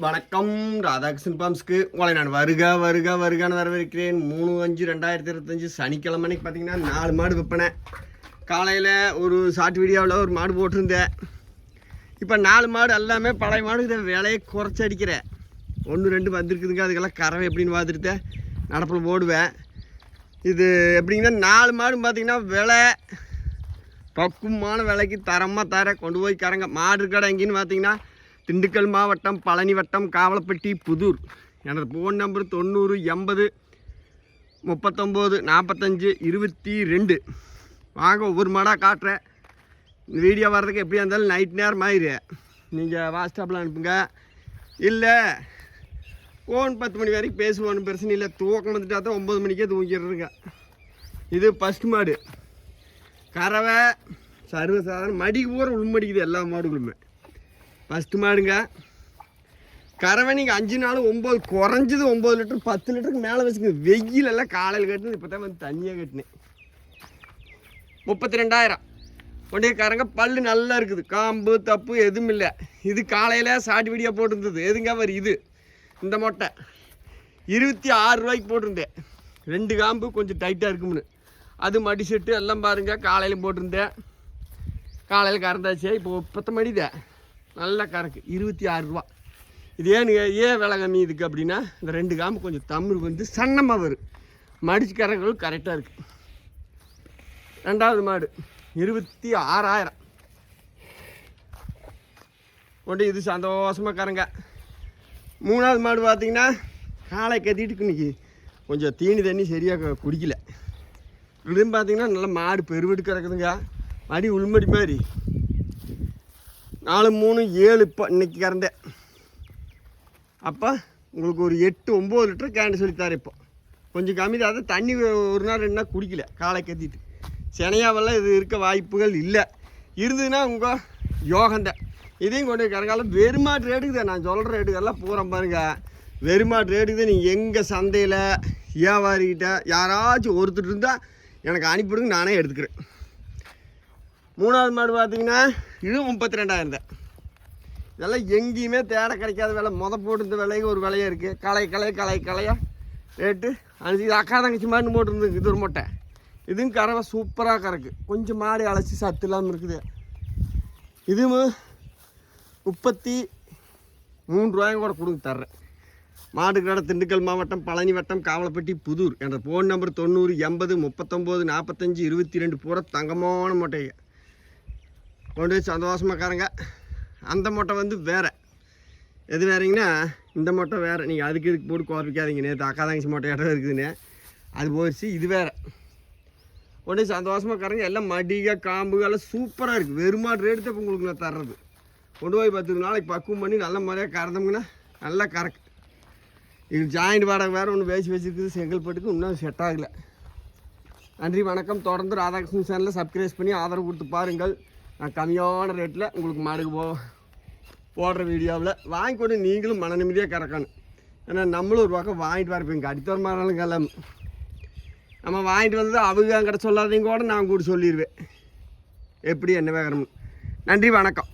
வணக்கம். ராதாகிருஷ்ணன் பாம்ஸ்க்கு உங்களை நான் வருக வருக வருகான்னு வரவேற்கிறேன். மூணு அஞ்சு ரெண்டாயிரத்தி இருபத்தஞ்சு சனிக்கிழமை அன்னைக்கு பார்த்தீங்கன்னா நாலு மாடு விற்பனை. காலையில் ஒரு ஷார்ட் வீடியோவில் ஒரு மாடு போட்டிருந்தேன். இப்போ நாலு மாடு எல்லாமே பழைய மாடு இதை விலையை குறைச்சி அடிக்கிறேன். ஒன்று ரெண்டு வந்திருக்குதுங்க. அதுக்கெல்லாம் கறவை எப்படின்னு பார்த்துட்டு நடப்பில் போடுவேன். இது எப்படிங்கன்னா நாலு மாடு பார்த்திங்கன்னா விலை பக்குவமான விலைக்கு தரமாக தர கொண்டு போய் கறங்க. மாடு கடை எங்கேன்னு பார்த்தீங்கன்னா திண்டுக்கல் மாவட்டம் பழனி வட்டம் காவலப்பட்டி புதூர். எனது ஃபோன் நம்பர் தொண்ணூறு எண்பது முப்பத்தொம்போது நாற்பத்தஞ்சு இருபத்தி ரெண்டு. வாங்க ஒவ்வொரு மாடாக காட்டுறேன். இந்த வீடியோ வர்றதுக்கு எப்படியா இருந்தாலும் நைட் நேரம் ஆயிரு. நீங்கள் வாட்ஸ்அப்பில் அனுப்புங்க. இல்லை ஃபோன் பத்து மணி வரைக்கும் பேசுவோன்னு பிரச்சனை இல்லை. தூக்கம் வந்துட்டா தான் ஒம்பது மணிக்கே தூங்கிடுறேங்க. இது ஃபஸ்ட் மாடு. கறவை சர்வசாதாரண மடிக்கு பூரா உள்மடிக்குது எல்லா மாடுகளுமே. ஃபஸ்ட்டு மாடுங்க. கறவை நீங்கள் அஞ்சு நாள் ஒம்பது குறைஞ்சது ஒம்பது லிட்டர் பத்து லிட்டருக்கு மேலே வச்சுங்க. வெயிலெல்லாம் காலையில் கட்டினது இப்போ தான் வந்து தண்ணியாக கட்டினேன். முப்பத்தி ரெண்டாயிரம் கொண்டே கறங்க பல்லு நல்லா இருக்குது. காம்பு தப்பு எதுவும் இல்லை. இது காலையில் சாட்டி வீடியோ போட்டிருந்தது. எதுங்க வரும் இது? இந்த மொட்டை. இருபத்தி ஆறு ரூபாய்க்கு போட்டிருந்தேன். ரெண்டு காம்பு கொஞ்சம் டைட்டாக இருக்கும்னு. அது மடி செட்டு எல்லாம் பாருங்க காலையில் போட்டிருந்தேன். காலையில் கறந்தாச்சு. இப்போ பத்து மணிதான். நல்லா கறக்கு இருபத்தி ஆறு ரூபா. இது ஏன்னு ஏன் விலை கம்மி இதுக்கு அப்படின்னா இந்த ரெண்டு காம்பு கொஞ்சம் தமிழ் வந்து சன்னமாக வரும். மடிச்சு கறங்களும் கரெக்டாக இருக்குது ரெண்டாவது மாடு இருபத்தி ஆறாயிரம். கொண்டு இது சந்தோஷமாக கறங்க. மூணாவது மாடு பார்த்திங்கன்னா காலை கத்திட்டு இன்னைக்கு. கொஞ்சம் தீனி தண்ணி சரியாக குடிக்கல. இதுன்னு பார்த்தீங்கன்னா நல்லா மாடு பெருவெடு கிடக்குதுங்க மடி உள்மடி மாதிரி. நாலு மூணு ஏழு இப்போ இன்றைக்கி கறந்தேன் அப்போ உங்களுக்கு ஒரு எட்டு ஒம்பது லிட்டர் கேண்டு சொல்லித்தாரேன் இப்போ. கொஞ்சம் கம்மி தான். அதை தண்ணி ஒரு நாள் ரெண்டு நாள் குடிக்கல. காலை கத்திட்டு செனையாவெல்லாம் இது இருக்க வாய்ப்புகள் இல்லை. இருந்ததுன்னா உங்கள் யோகந்தான் இதையும் கொண்டு போய் கறக்காலம் வெறுமாட்டு ரேட்டுக்கு தான். நான் சொல்கிற ரேட்டுக்கெல்லாம் பூரா பாருங்கள் வெறுமாட்டு ரேட்டுக்கு தான். நீங்கள் எங்கள் சந்தையில் வியாபாரிக்கிட்ட யாராச்சும் ஒருத்தர் இருந்தால் எனக்கு அனுப்பிவிடுங்க. நானே எடுத்துக்கிறேன். மூணாவது மாடு பார்த்தீங்கன்னா இது முப்பத்தி ரெண்டாயிரம் தான் இதெல்லாம் எங்கேயுமே தேட கிடைக்காத விலை. மொத போட்டிருந்த விலைக்கு ஒரு விலையாக இருக்குது களை களை களை களையாக ரேட்டு அஞ்சு இது அக்கா தங்கச்சி மாடுன்னு போட்டுருந்து இது ஒரு மொட்டை. இதுவும் கறவை சூப்பராக கறக்கு. கொஞ்சம் மாடு அழைச்சி சத்து இல்லாமல் இருக்குது. இதுவும் முப்பத்தி மூணு ரூபாயும் கூட கொடுங்க தர்றேன். மாடு கடை திண்டுக்கல் மாவட்டம் பழனி வட்டம் காவலப்பட்டி புதூர். என்ற ஃபோன் நம்பர் தொண்ணூறு எண்பது முப்பத்தொம்போது நாற்பத்தஞ்சு இருபத்தி ரெண்டு பூரா தங்கமான மொட்டைங்க. கொண்டு போய் சந்தோஷமாக அந்த மொட்டை வந்து வேறு. எது வேறீங்கன்னா இந்த மொட்டை வேறு. நீங்கள் அதுக்கு இதுக்கு போட்டு குறைக்காதீங்க நேற்று அக்கா தங்கச்சி மொட்டை இடம் இருக்குதுன்னு. அது போயிடுச்சு இது வேறு. கொண்டு போய் சந்தோஷமாக காரங்க எல்லாம் மடிக காம்புகள்லாம் சூப்பராக இருக்குது வெறுமாடு ரேட்டு தான் இப்போ உங்களுக்கு நான் தர்றது. கொண்டு போய் பத்து நாளைக்கு பக்குவம் பண்ணி நல்ல முறையாக கறந்தோம்னா நல்லா கறக்கு. இது ஜாயிண்ட் வாடகை வேறு ஒன்று பேசி வச்சுருக்குது செங்கல்பட்டுக்கு இன்னும் செட் ஆகலை. நன்றி வணக்கம். தொடர்ந்து ராதாகிருஷ்ணன் சேனலில் சப்ஸ்கிரைப் பண்ணி ஆதரவு கொடுத்து பாருங்கள். நான் கம்மியான ரேட்டில் உங்களுக்கு மாடுக்கு போ போடுற வீடியோவில் வாங்கி கொண்டு நீங்களும் மன நிம்மதியாக கறக்கணும். ஏன்னா நம்மளும் ஒரு பக்கம் வாங்கிட்டு வரப்போ அடுத்த ஒரு மரம் கிளம்பு நம்ம வாங்கிட்டு வந்தது அவங்க கிட்ட சொல்லாதையும் கூட நான் கூட சொல்லிடுவேன். எப்படி என்ன வேகணும்னு நன்றி வணக்கம்.